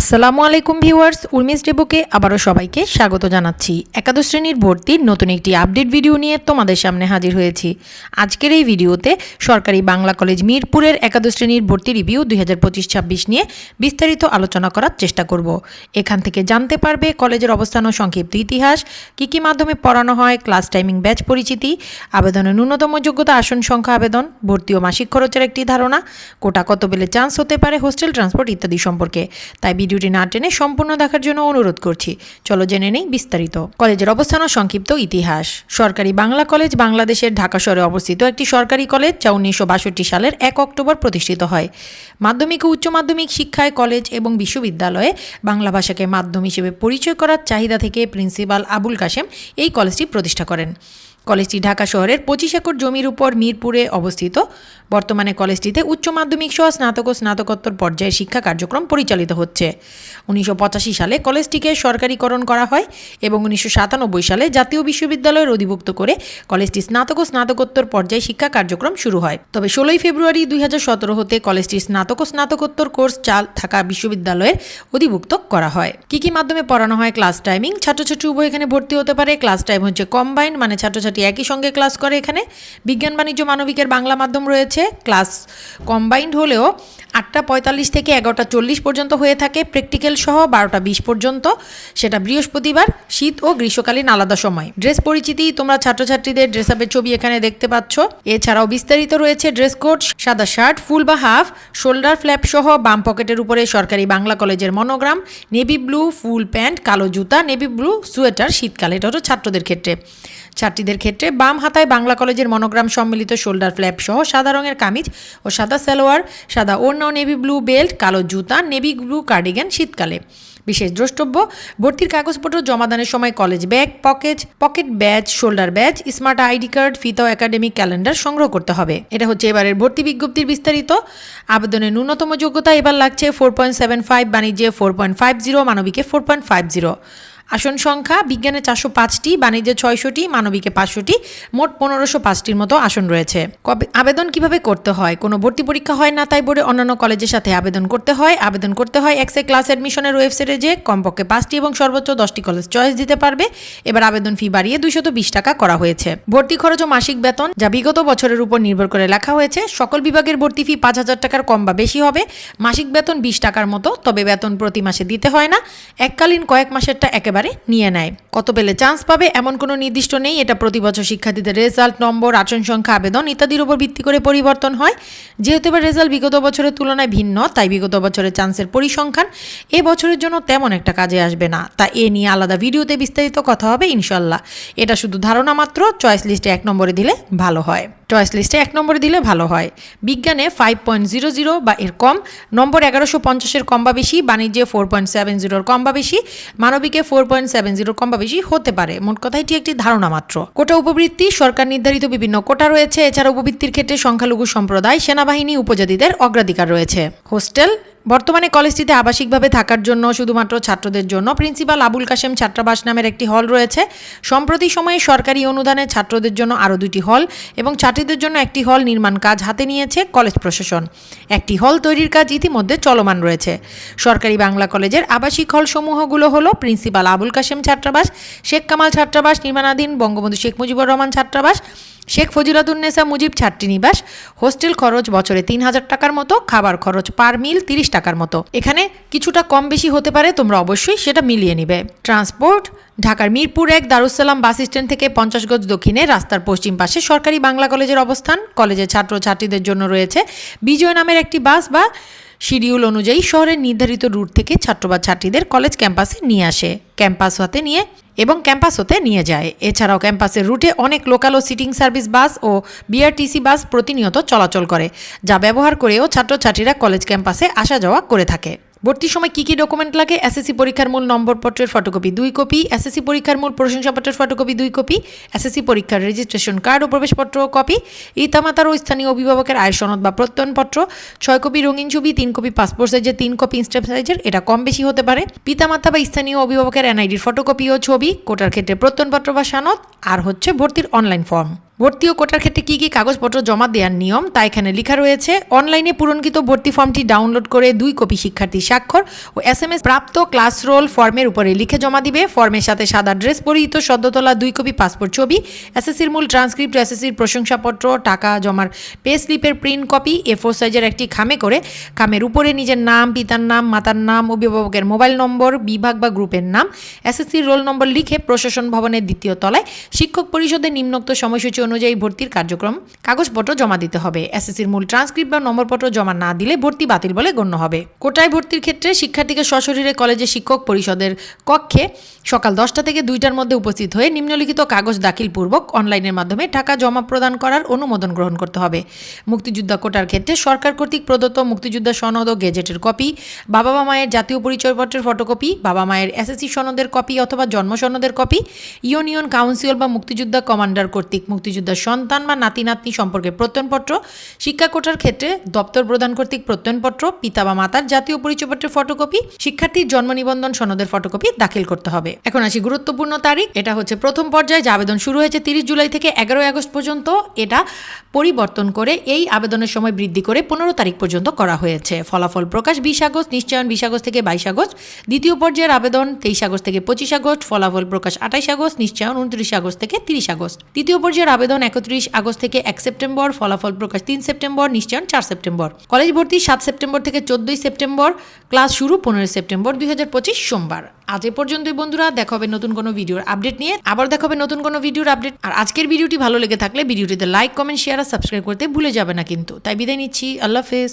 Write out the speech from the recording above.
আসসালামু আলাইকুম ভিউয়ার্স, উর্মিস ডেবুকে আবারও সবাইকে স্বাগত জানাচ্ছি। একাদশ শ্রেণির ভর্তির নতুন একটি আপডেট ভিডিও নিয়ে তোমাদের সামনে হাজির হয়েছি। আজকের এই ভিডিওতে সরকারি বাংলা কলেজ মিরপুরের একাদশ শ্রেণির ভর্তি রিভিউ দুই হাজার পঁচিশ ছাব্বিশ নিয়ে বিস্তারিত আলোচনা করার চেষ্টা করব। এখান থেকে জানতে পারবে কলেজের অবস্থান ও সংক্ষিপ্ত ইতিহাস, কী কী মাধ্যমে পড়ানো হয়, ক্লাস টাইমিং, ব্যাচ পরিচিতি, আবেদনের ন্যূনতম যোগ্যতা, আসন সংখ্যা, আবেদন, ভর্তি ও মাসিক খরচের একটি ধারণা, কোটা কত বেলে চান্স হতে পারে হোস্টেল ট্রান্সপোর্ট ইত্যাদি সম্পর্কে। তাই ভিডিওটি না টেনে সম্পূর্ণ দেখার জন্য অনুরোধ করছি। চলো জেনে নেই বিস্তারিত। কলেজের অবস্থান ও সংক্ষিপ্ত ইতিহাস। সরকারি বাংলা কলেজ বাংলাদেশের ঢাকা শহরে অবস্থিত একটি সরকারি কলেজ, যা উনিশশো বাষট্টি সালের এক অক্টোবর প্রতিষ্ঠিত হয়। মাধ্যমিক ও উচ্চ মাধ্যমিক শিক্ষায় কলেজ এবং বিশ্ববিদ্যালয়ে বাংলা ভাষাকে মাধ্যম হিসেবে পরিচয় করার চাহিদা থেকে প্রিন্সিপাল আবুল কাশেম এই কলেজটি প্রতিষ্ঠা করেন। কলেজটি ঢাকা শহরের পঁচিশ একর জমির উপর মিরপুরে অবস্থিত। বর্তমানে কলেজটিতে উচ্চ মাধ্যমিক সহ স্নাতক ও স্নাতকোত্তর পর্যায়ে শিক্ষা কার্যক্রম পরিচালিত হচ্ছে। উনিশশো পঁচাশি সালে কলেজটিকে সরকারিকরণ করা হয় এবং উনিশশো সাতানব্বই সালে জাতীয় বিশ্ববিদ্যালয়ের অধিভুক্ত করে কলেজটি স্নাতক ও স্নাতকোত্তর পর্যায়ে শিক্ষা কার্যক্রম শুরু হয়। তবে ষোলোই ফেব্রুয়ারি দুই হাজার সতেরো হতে কলেজটি স্নাতক ও স্নাতকোত্তর কোর্স চাল থাকা বিশ্ববিদ্যালয়ের অধিভুক্ত করা হয়। কি কি মাধ্যমে পড়ানো হয়, ক্লাস টাইমিং, ছাত্রছাত্রী উভয় এখানে ভর্তি হতে পারে। ক্লাস টাইম হচ্ছে কম্বাইন্ড মানে ছাত্রছাত্রী একই সঙ্গে ক্লাস করে এখানে। বিজ্ঞান, বাণিজ্য, মানবিকের বাংলা মাধ্যম রয়েছে। ক্লাস কম্বাইন্ড হলেও আটটা পঁয়তাল্লিশ থেকে এগারোটা চল্লিশ পর্যন্ত হয়ে থাকে। প্র্যাকটিক্যাল সহ বারোটা বিশ পর্যন্ত। সেটা বৃহস্পতিবার, শীত ও গ্রীষ্মকালীন আলাদা সময়। ড্রেস পরিচিতি তোমরা ছাত্রছাত্রীদের ড্রেস আপের ছবি এখানে দেখতে পাচ্ছ। এছাড়াও বিস্তারিত রয়েছে ড্রেস কোড, সাদা শার্ট, ফুল বা হাফ, শোল্ডার ফ্ল্যাপ সহ বাম পকেটের উপরে সরকারি বাংলা কলেজের monogram, navy blue, full pant, কালো জুতা, নেভি ব্লু, সোয়েটার শীতকালে। এটা হলো ছাত্রদের ক্ষেত্রে। ছাত্রীদের ক্ষেত্রে বাম হাতায় বাংলা কলেজের মনোগ্রাম সম্মিলিত শোল্ডার ফ্ল্যাপ সহ সাদা রঙের কামিজ ও সাদা সালোয়ার, সাদা ওড়না, নেভি ব্লু বেল্ট, কালো জুতা, নেভি ব্লু কার্ডিগান শীতকালে। বিশেষ দ্রষ্টব্য, ভর্তির কাগজপত্র জমাদানের সময় college bag, pocket pocket badge shoulder badge smart ID card, ফিতা একাডেমিক ক্যালেন্ডার সংগ্রহ করতে হবে। এটা হচ্ছে এবারের ভর্তি বিজ্ঞপ্তির বিস্তারিত। আবেদনের ন্যূনতম যোগ্যতা এবার লাগছে ফোর পয়েন্ট সেভেন ফাইভ বাণিজ্যে ফোর পয়েন্ট ফাইভ জিরো মানবিকে ফোর পয়েন্ট ফাইভ জিরো আসন সংখ্যা, বিজ্ঞানে চারশো পাঁচটি, বাণিজ্যে ছয়শোটি, মানবিকে পাঁচশোটি, মোট পনেরোশো পাঁচটির মতো আসন রয়েছে। কবে আবেদন কীভাবে করতে হয়? কোনো ভর্তি পরীক্ষা হয় না, তাই বোর্ডে অন্যান্য কলেজের সাথে আবেদন করতে হয়। আবেদন করতে হয় এক্সে ক্লাস অ্যাডমিশনের ওয়েবসাইটে যে কমপক্ষে পাঁচটি এবং সর্বোচ্চ দশটি কলেজ চয়েস দিতে পারবে। এবার আবেদন ফি বাড়িয়ে দুইশত বিশ টাকা করা হয়েছে। ভর্তি খরচ ও মাসিক বেতন, যা বিগত বছরের উপর নির্ভর করে লেখা হয়েছে। সকল বিভাগের ভর্তি ফি পাঁচ হাজার টাকার কম বা বেশি হবে। মাসিক বেতন বিশ টাকার মতো, তবে বেতন প্রতি মাসে দিতে হয় না। এককালীন কয়েক মাসেরটা একেবারে নিয়ে নেয়। কত পেলে চান্স পাবে এমন কোনো নির্দিষ্ট নেই, এটা প্রতি বছর শিক্ষার্থীদের রেজাল্ট নম্বর আসন সংখ্যা, আবেদন ইত্যাদির উপর ভিত্তি করে পরিবর্তন হয়। যেহেতু এবার রেজাল্ট বিগত বছরের তুলনায় ভিন্ন, তাই বিগত বছরের চান্সের পরিসংখ্যান এ বছরের জন্য তেমন একটা কাজে আসবে না। তা এ নিয়ে আলাদা ভিডিওতে বিস্তারিত কথা হবে ইনশাল্লাহ এটা শুধু ধারণা মাত্র চয়েস লিস্টে এক নম্বরে দিলে ভালো হয়। চয়েস লিস্টে এক নম্বরে দিলে ভালো হয়। বিজ্ঞানে ফাইভ পয়েন্ট জিরো জিরো বা এর কম, নম্বর এগারোশো পঞ্চাশের কম বা বেশি, বাণিজ্যে ফোর পয়েন্ট সেভেন জিরোর কম বা বেশি, মানবিকে ফোর পয়েন্ট সেভেন জিরোর কম বা বেশি হতে পারে। মোট কথা এটি একটি ধারণা মাত্র। কোটা উপবৃত্তি, সরকার নির্ধারিত বিভিন্ন কোটা রয়েছে। এছাড়া উপবৃত্তির ক্ষেত্রে সংখ্যালঘু সম্প্রদায়, সেনাবাহিনী, উপজাতিদের অগ্রাধিকার রয়েছে। হোস্টেল বর্তমানে কলেজটিতে আবাসিকভাবে থাকার জন্য শুধুমাত্র ছাত্রদের জন্য প্রিন্সিপাল আবুল কাশেম ছাত্রাবাস নামের একটি হল রয়েছে। সম্প্রতি সময়ে সরকারি অনুদানে ছাত্রদের জন্য আরও দুটি হল এবং ছাত্রীদের জন্য একটি হল নির্মাণ কাজ হাতে নিয়েছে কলেজ প্রশাসন। একটি হল তৈরির কাজ ইতিমধ্যে চলমান রয়েছে। সরকারি বাংলা কলেজের আবাসিক হল সমূহগুলো হলো প্রিন্সিপাল আবুল কাশেম ছাত্রাবাস, শেখ কামাল ছাত্রাবাস, নির্মাণাধীন বঙ্গবন্ধু শেখ মুজিবুর রহমান ছাত্রাবাস শেখ ফজিলাতুন্নেসা মুজিব ছাত্রীনিবাস হোস্টেল খরচ বছরে তিন হাজার টাকার মতো, খাবার খরচ পার মিল তিরিশ টাকার মতো। এখানে কিছুটা কম বেশি হতে পারে, তোমরা অবশ্যই সেটা মিলিয়ে নিবে। ট্রান্সপোর্ট, ঢাকার মিরপুর এক দারুসালাম বাস স্ট্যান্ড থেকে পঞ্চাশ গজ দক্ষিণে, রাস্তার পশ্চিম পাশে সরকারি বাংলা কলেজের অবস্থান। কলেজের ছাত্র ছাত্রীদের জন্য রয়েছে বিজয় নামের একটি বাস বা শিডিউল অনুযায়ী শহরের নির্ধারিত রুট থেকে ছাত্র বা ছাত্রীদের কলেজ ক্যাম্পাসে নিয়ে আসে। ক্যাম্পাস হতে নিয়ে এবং ক্যাম্পাস হতে নিয়ে যায়। এছাড়াও ক্যাম্পাসের রুটে অনেক লোকাল ও সিটিং সার্ভিস বাস ও বিআরটিসি বাস প্রতিনিয়ত চলাচল করে, যা ব্যবহার করেও ছাত্রছাত্রীরা কলেজ ক্যাম্পাসে আসা যাওয়া করে থাকে। ভর্তির সময় কী কী ডকুমেন্ট লাগে? এসএসসি পরীক্ষার মূল নম্বরপত্রের ফটোকপি দুই কপি এসএসসি পরীক্ষার মূল প্রশংসাপত্রের ফটোকপি দুই কপি এসএসসি পরীক্ষার রেজিস্ট্রেশন কার্ড ও প্রবেশপত্র কপি ইতামাতার ও স্থানীয় অভিভাবকের আয় সনদ বা প্রত্যয়নপত্র, ছয় কপি রঙিন ছবি, তিন কপি পাসপোর্ট সাইজের তিন কপি ইনস্ট্যাম্প সাইজের এটা কম বেশি হতে পারে। পিতামাতা বা স্থানীয় অভিভাবকের এনআইডির ফটোকপি ও ছবি, কোটার ক্ষেত্রে প্রত্যয়নপত্র বা সনদ, আর হচ্ছে ভর্তির অনলাইন ফর্ম ভর্তি ও কোটার ক্ষেত্রে কী কী কাগজপত্র জমা দেওয়ার নিয়ম? তা এখানে লেখা রয়েছে। অনলাইনে পূরণকৃত ভর্তি ফর্মটি ডাউনলোড করে দুই কপি শিক্ষার্থীর স্বাক্ষর ও এস এম এস প্রাপ্ত ক্লাস রোল ফর্মের উপরে লিখে জমা দিবে। ফর্মের সাথে সাদা ড্রেস পরিহিত, সদ্যতলা দুই কপি পাসপোর্ট ছবি, এসএসসির মূল ট্রান্সক্রিপ্ট, এসএসসির প্রশংসাপত্র, টাকা জমার পে স্লিপের প্রিন্ট কপি, এ ফোর সাইজের একটি খামে করে খামের উপরে নিজের নাম, পিতার নাম, মাতার নাম, অভিভাবকের মোবাইল নম্বর, বিভাগ বা গ্রুপের নাম, এসএসসির রোল নম্বর লিখে প্রশাসন ভবনের দ্বিতীয় তলায় শিক্ষক পরিষদের নিম্নোক্ত সময়সূচি অনুযায়ী ভর্তির কার্যক্রম কাগজপত্র জমা দিতে হবে। এসএসসির মূল ট্রান্সক্রিপ্ট বা নম্বরপত্র জমা না দিলে ভর্তি বাতিল বলে গণ্য হবে। কোটায় ভর্তির ক্ষেত্রে শিক্ষার্থীকে সশরীরে কলেজে শিক্ষক পরিষদের কক্ষে সকাল দশটা থেকে দুইটার মধ্যে উপস্থিত হয়ে নিম্নলিখিত কাগজ দাখিল পূর্বক অনলাইনের মাধ্যমে টাকা জমা প্রদান করার অনুমোদন গ্রহণ করতে হবে। মুক্তিযোদ্ধা কোটার ক্ষেত্রে সরকার কর্তৃক প্রদত্ত মুক্তিযোদ্ধা সনদ ও গেজেটের কপি বাবা মা মায়ের জাতীয় পরিচয়পত্রের ফটোকপি বাবা মায়ের এসএসসি সনদের কপি অথবা জন্ম সনদের কপি, ইউনিয়ন কাউন্সিল বা মুক্তিযোদ্ধা কমান্ডার কর্তৃক মুক্তিযোদ্ধার সন্তান বা নাতি নাতনি সম্পর্কে প্রত্যয়নপত্র, শিক্ষা কোঠার ক্ষেত্রে দপ্তর প্রদান কর্তৃক প্রত্যয়নপত্র, পিতা বা মাতার জাতীয় পরিচয়পত্রের ফটোকপি, শিক্ষার্থীর জন্ম নিবন্ধন সনদের ফটোকপি দাখিল করতে হবে। এখন আসি গুরুত্বপূর্ণ তারিখ, এটা হচ্ছে প্রথম পর্যায়ে যে আবেদন শুরু হয়েছে তিরিশ জুলাই থেকে এগারোই আগস্ট পর্যন্ত। এটা পরিবর্তন করে এই আবেদনের সময় বৃদ্ধি করে পনেরো তারিখ পর্যন্ত করা হয়েছে। ফলাফল প্রকাশ বিশ আগস্ট, নিশ্চয়ন বিশ আগস্ট থেকে বাইশ আগস্ট, দ্বিতীয় পর্যায়ের আবেদন তেইশ আগস্ট থেকে পঁচিশ আগস্ট, ফলাফল প্রকাশ আঠাইশ আগস্ট, নিশ্চয়ন উনত্রিশ আগস্ট থেকে তিরিশ আগস্ট। তৃতীয় পর্যায়ের আবেদন একত্রিশ আগস্ট থেকে এক সেপ্টেম্বর, ফলাফল প্রকাশ তিন সেপ্টেম্বর, নিশ্চয়ন চার সেপ্টেম্বর। কলেজ ভর্তি সাত সেপ্টেম্বর থেকে চোদ্দই সেপ্টেম্বর, ক্লাস শুরু পনেরোই সেপ্টেম্বর দু হাজার পঁচিশ সোমবার। আজ এ পর্যন্তই বন্ধুরা, দেখা হবে নতুন কোনো ভিডিওর আপডেট নিয়ে। আবার দেখা হবে নতুন কোনো ভিডিওর আপডেট আর আজকের ভিডিওটি ভালো লেগে থাকলে ভিডিওটিতে লাইক কমেন্ট শেয়ার আর সাবস্ক্রাইব করতে ভুলে যাবে না কিন্তু। তাই বিদায় নিচ্ছি। আল্লাহ হাফেজ।